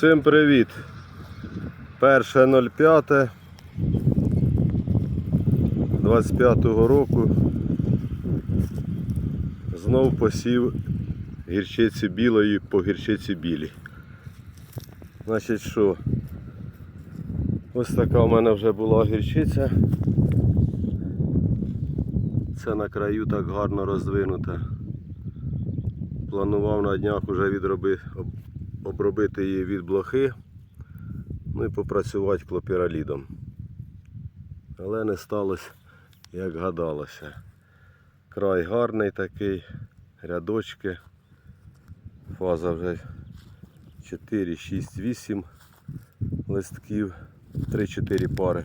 Всім привіт! 1.05 25-го року знов посів гірчиці білої по гірчиці білій. Значить що? Ось така в мене вже була гірчиця. Це на краю так гарно роздвинута. Планував на днях уже відроби, об- обробити її від блохи, ну і попрацювати клопіралідом. Але не сталося, як гадалося. Край гарний такий, рядочки. Фаза вже 4, 6, 8 листків, 3-4 пари.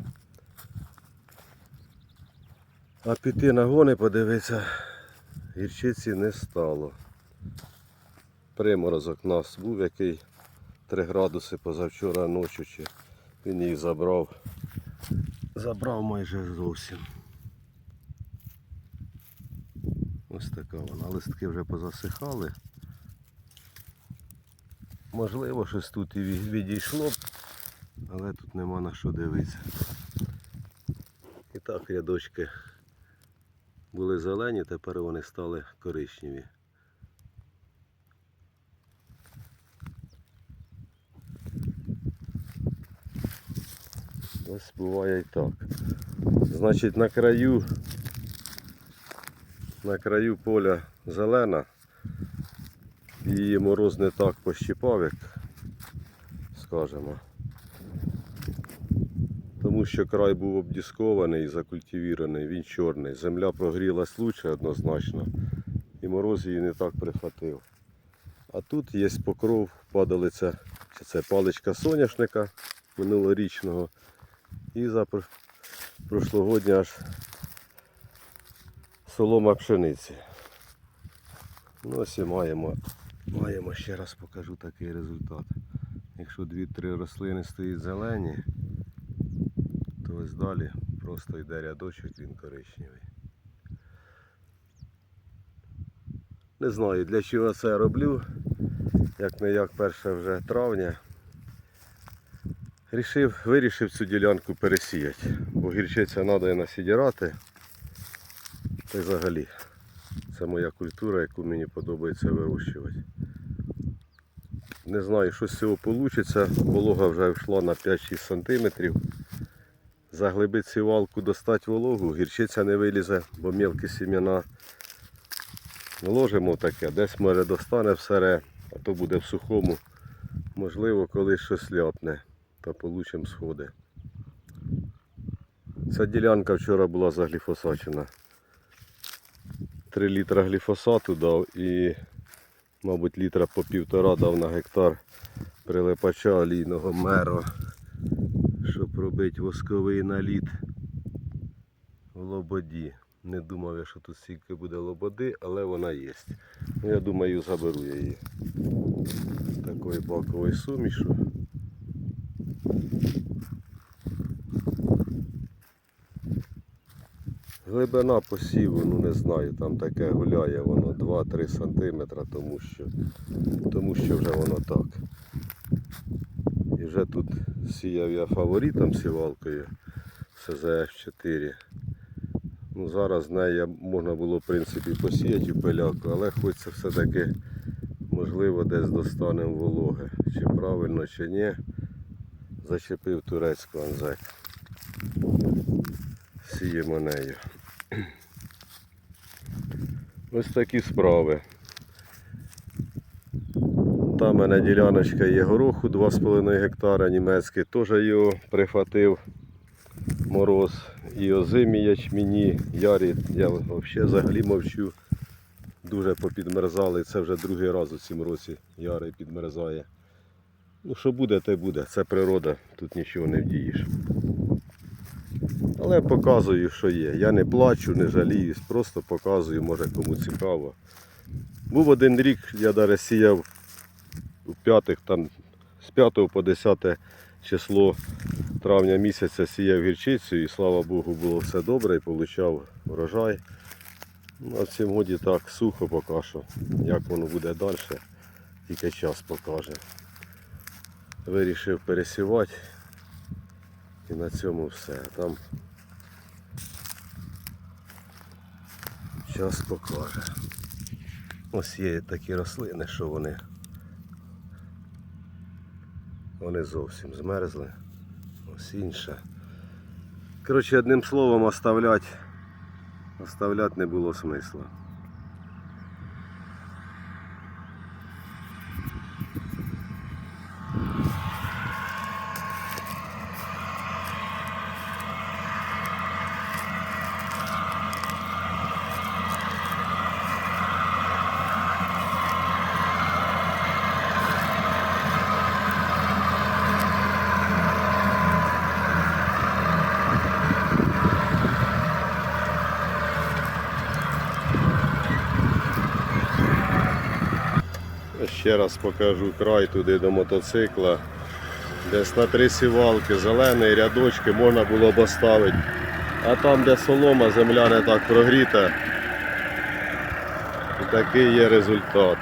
А піти на гони подивитися, гірчиці не стало. Приморозок у нас був, який 3 градуси позавчора ночі, чи він її забрав. Забрав майже зовсім. Ось така вона. Листки вже позасихали. Можливо, щось тут і відійшло, але тут нема на що дивитися. І так рядочки були зелені, тепер вони стали коричневі. Ось буває і так. Значить на краю на краю поля зелена. Її мороз не так пощипав, як скажемо. Тому що край був обдіскований і закультивіраний, він чорний. Земля прогрілась лучше однозначно. І мороз її не так прихватив. А тут є покров, падалиця, це паличка соняшника минулорічного. І за пр- прошлогодня аж солома пшениці. Ну ось і маємо, маємо, ще раз покажу такий результат. Якщо дві-три рослини стоять зелені, то ось далі просто йде рядочок, він коричневий. Не знаю для чого це роблю. Як не як 1 вже травня. Рішив, вирішив цю ділянку пересіяти, бо гірчиця треба насідірати. Та й взагалі. Це моя культура, яку мені подобається вирощувати. Не знаю, що з цього вийде. Волога вже йшла на 5-6 см. Заглибити сівалку, достати вологу, гірчиця не вилізе, бо мілкі сім'яна ложимо таке, десь може достане в а то буде в сухому. Можливо, колись щось ляпне та получимо сходи. Ця ділянка вчора була загліфосачена. 3 літра гліфосату дав і, мабуть, літра по півтора дав на гектар прилипача олійного меро, щоб робити восковий наліт в лободі. Не думав я, що тут стільки буде лободи, але вона є. Ну, я думаю, заберу я її. Такої бакової сумішу. Глибина посіву, ну не знаю, там таке гуляє воно 2-3 см, тому що, тому що вже воно так. І вже тут сіяв я фаворитом сівалкою СЗФ-4. Ну, зараз з нею можна було в принципі посіяти в пиляку, але хочеться все-таки можливо десь достанемо вологи. Чи правильно, чи ні. Зачепив турецьку анзек. Сіємо нею. Ось такі справи. Там в мене діляночка є гороху 2,5 гектара німецький, теж його прихватив мороз. І озимі ячміні, ярі, я взагалі взагалі мовчу. Дуже попідмерзали, це вже другий раз у цьому році ярий підмерзає. Ну що буде, те буде. Це природа, тут нічого не вдієш. Але показую, що є. Я не плачу, не жаліюсь, просто показую, може кому цікаво. Був один рік, я навіть сіяв у п'ятих, там, з 5 по 10 число травня місяця сіяв гірчицю і слава Богу було все добре і отримав врожай. Ну, в цьому годі так сухо поки що. Як воно буде далі, тільки час покаже. вирішив пересівати. І на цьому все. Там час покаже. Ось є такі рослини, що вони, вони зовсім змерзли. Ось інша. Коротше, одним словом, оставлять, оставлять не було смисла. Ще раз покажу край туди до мотоцикла. Десь на три сівалки, зелений, рядочки можна було б оставити. А там, де солома, земля не так прогріта. І такий є результат.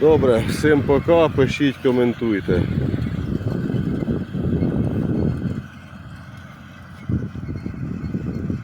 Добре, всім пока, пишіть, коментуйте.